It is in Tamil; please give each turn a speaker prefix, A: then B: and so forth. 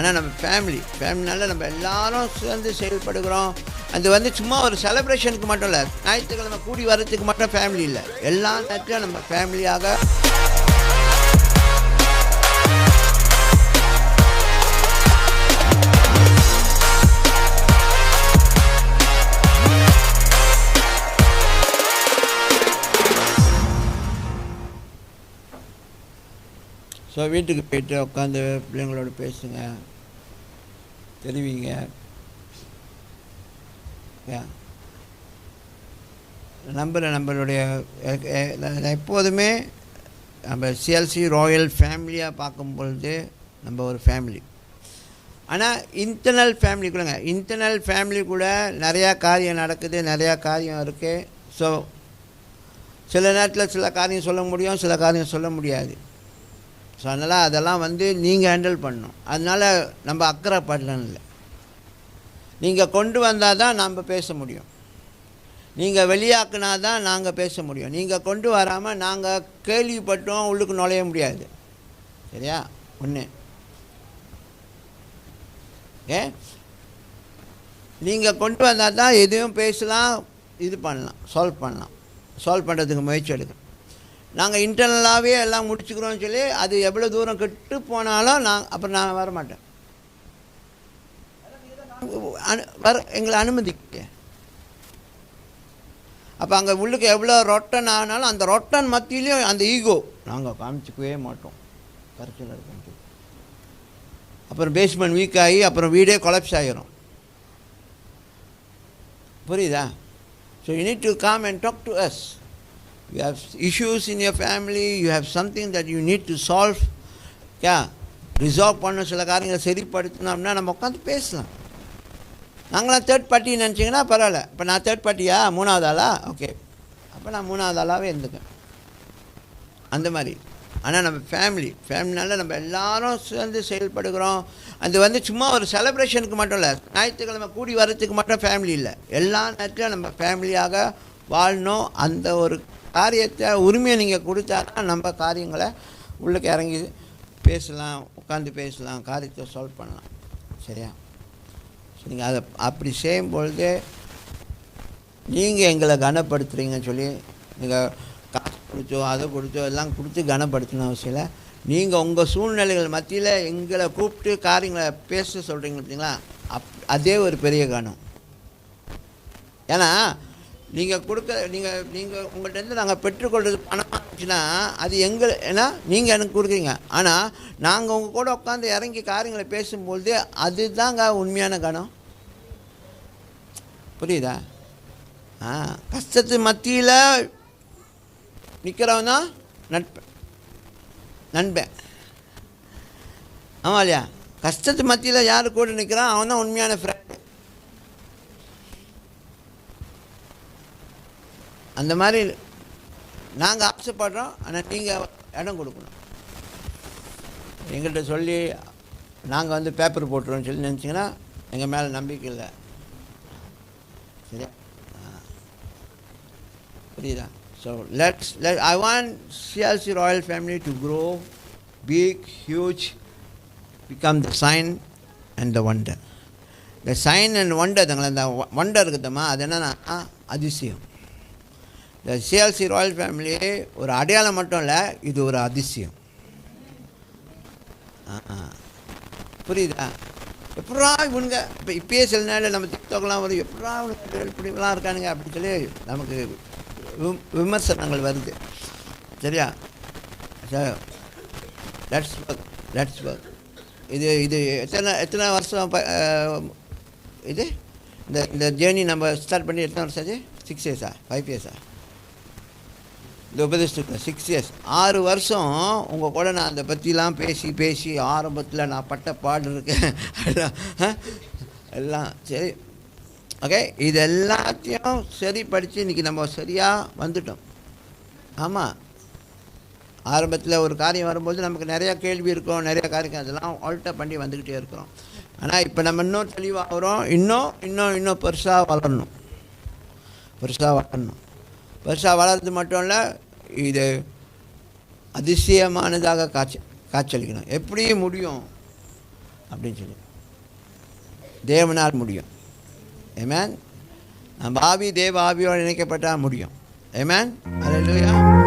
A: ஆனால் நம்ம ஃபேமிலி ஃபேமிலினால நம்ம எல்லாரும் சேர்ந்து செயல்படுகிறோம். அது வந்து சும்மா ஒரு செலப்ரேஷனுக்கு மட்டும் இல்லை ஞாயிற்றுக்கிழமை கூடி வர்றதுக்கு மட்டும் ஃபேமிலி இல்லை. எல்லா நேரத்திலும் நம்ம ஃபேமிலியாக ஸோ வீட்டுக்கு போயிட்டு உட்காந்து பிள்ளைங்களோட பேசுங்க. தெரிவிங்க. நம்பர் நம்மளுடைய எப்போதுமே நம்ம சிஎல்சி ராயல் ஃபேமிலியாக பார்க்கும் பொழுது நம்ம ஒரு ஃபேமிலி ஆனால் இன்டர்னல் கூடங்க. இன்டர்னல் ஃபேமிலி கூட நிறையா காரியம் நடக்குது நிறையா காரியம் இருக்குது ஸோ சில நேரத்தில் சில காரியம் சொல்ல முடியும் சில காரியம் சொல்ல முடியாது. ஸோ அதனால் அதெல்லாம் வந்து நீங்கள் ஹேண்டில் பண்ணணும். அதனால் நம்ம அக்கறைப்படலன்னு இல்லை நீங்கள் கொண்டு வந்தால் தான் நம்ம பேச முடியும். நீங்கள் வெளியாக்குனா தான் நாங்கள் பேச முடியும். நீங்கள் கொண்டு வராமல் நாங்கள் கேள்விப்பட்டோம் உள்ளுக்கு நுழைய முடியாது. சரியா? ஒன்று ஏ? நீங்கள் கொண்டு வந்தால் தான் எதையும் பேசலாம் இது பண்ணலாம் சால்வ் பண்ணலாம். சால்வ் பண்ணுறதுக்கு முயற்சி எடுக்கணும். நாங்கள் இன்டர்னலாகவே எல்லாம் முடிச்சுக்கிறோம்னு சொல்லி அது எவ்வளோ தூரம் கெட்டு போனாலும் நான் அப்புறம் நான் வரமாட்டேன். அனு வர எங்களை அனுமதிக்க. அப்போ அங்கே உள்ளுக்கு எவ்வளோ ரொட்டன் ஆனாலும் அந்த ரொட்டன் மத்தியிலையும் அந்த ஈகோ நாங்கள் காமிச்சிக்கவே மாட்டோம். கரைச்சல் இருக்குன்னு அப்புறம் பேஸ்மெண்ட் வீக் ஆகி அப்புறம் வீடே கொலப்ஸ் ஆகிரும் புரியுதா? So you need to come and talk to us you have issues in your family you have something that you need to solve yeah resolve பண்ண சில காரியங்களை சரிப்படுத்தினோம்னா நம்ம உட்காந்து பேசலாம். நாங்களாம் தேர்ட் பார்ட்டி நினச்சிங்கன்னா பரவாயில்ல. இப்போ நான் தேர்ட் பார்ட்டியா மூணாவது ஆளா? ஓகே அப்போ நான் மூணாவது ஆளாகவே இருந்துக்கேன். அந்த மாதிரி. ஆனால் நம்ம ஃபேமிலி ஃபேமிலினால நம்ம எல்லாரும் சேர்ந்து செயல்படுகிறோம். அது வந்து சும்மா ஒரு செலப்ரேஷனுக்கு மட்டும் இல்லை. ஞாயிற்றுக்கிழமை கூடி வர்றதுக்கு மட்டும் ஃபேமிலி இல்லை. எல்லா நேரத்திலும் நம்ம ஃபேமிலியாக வாழணும். அந்த ஒரு காரியத்தை உரிமையை நீங்கள் கொடுத்தா தான் நம்ம காரியங்களை உள்ளுக்கு இறங்கி பேசலாம் உட்காந்து பேசலாம் காரியத்தை சால்வ் பண்ணலாம். சரியா? நீங்கள் அதை அப்படி செய்யும் பொழுது நீங்கள் எங்களை கனப்படுத்துகிறீங்கன்னு சொல்லி நீங்கள் காசு கொடுத்தோ அதை கொடுத்தோ எல்லாம் கொடுத்து கனப்படுத்தணும் அவசியம் இல்லை. நீங்கள் உங்கள் சூழ்நிலைகள் மத்தியில் எங்களை கூப்பிட்டு காரியங்களை பேச சொல்கிறீங்க பார்த்தீங்களா? அப் அதே ஒரு பெரிய கனம் ஏன்னா நீங்கள் கொடுக்க நீங்கள் நீங்கள் உங்கள்கிட்ட நாங்கள் பெற்றுக்கொள்வது பணமாக இருந்துச்சுன்னா அது எங்கள் ஏன்னா நீங்கள் எனக்கு கொடுக்குறீங்க. ஆனால் நாங்கள் உங்கள் கூட உட்காந்து இறங்கி காரியங்களை பேசும்பொழுது அதுதாங்க உண்மையான கணம். புரியுதா? ஆ கஷ்டத்து மத்தியில் நிற்கிறவன் தான் நட்பன் நண்பன். ஆமாம் இல்லையா? கஷ்டத்து மத்தியில் யார் கூட நிற்கிறான் அவன் தான் உண்மையான ஃப்ரெண்டு அந்த மாதிரி நாங்கள் ஆசைப்படுறோம் ஆனால் நீங்கள் இடம் கொடுக்கணும். எங்கள்கிட்ட சொல்லி நாங்கள் வந்து பேப்பர் போட்டுருவோம்னு சொல்லி நினச்சிங்கன்னா எங்கள் மேலே நம்பிக்கை இல்லை. சரியா? புரியுதா? So let's let I want CLC royal family to grow big huge become the sign and the wonder இந்த சைன் அண்ட் ஒண்டர் தங்களை இந்த ஒண்டர் இருக்குதம்மா அது என்னன்னா அதிசயம். இந்த சிஎல்சி ராயல் ஃபேமிலி ஒரு அடையாளம் மட்டும் இல்லை இது ஒரு அதிசயம். ஆ ஆ. புரியுதா? எப்படா இவனுங்க இப்போ இப்பயே சில நேரம் நம்ம டிக்டாக்லாம் வரும் எப்படா இவனுங்க இப்படிலாம் இருக்கானுங்க அப்படின்னு சொல்லி நமக்கு விமர்சனங்கள் வருது. சரியா? லெட்ஸ் ஒர்க் லெட்ஸ் ஒர்க் இது இது எத்தனை எத்தனை வருஷம் ப- இது? இந்த இந்த ஜேர்னி நம்ம ஸ்டார்ட் பண்ணி எத்தனை வருஷம் ஆச்சு? சிக்ஸ் இயர்ஸா ஃபைவ் இயர்ஸா இந்த உபதேசத்துக்கு சிக்ஸ் இயர்ஸ் ஆறு வருஷம் உங்கள் கூட நான் அதை பற்றிலாம் பேசி பேசி ஆரம்பத்தில் நான் பட்ட பாடு இருக்கேன் எல்லாம், சரி. ஓகே இது எல்லாத்தையும் சரி படித்து இன்றைக்கி நம்ம சரியாக வந்துட்டோம். ஆமாம் ஆரம்பத்தில் ஒரு காரியம் வரும்போது நமக்கு நிறையா கேள்வி இருக்கும் நிறைய காரியம் அதெல்லாம் ஆல்ட்டர் பண்ணி வந்துக்கிட்டே இருக்கிறோம். ஆனால் இப்போ நம்ம இன்னும் தெளிவாகிறோம் இன்னும் இன்னும் இன்னும் பெருசாக வளரணும். பெருசாக வளரணும். பெருசாக வளர்றது மட்டும் இல்லை இது அதிசயமானதாக காட்சி காட்சியளிக்கணும். எப்படி முடியும்? அப்படின்னு சொல்லி. தேவனால் முடியும். ஏமேன் நம்ம ஆவி தேவ ஆவியோடு இணைக்கப்பட்டால் முடியும். ஏமேன் அல்லேலூயா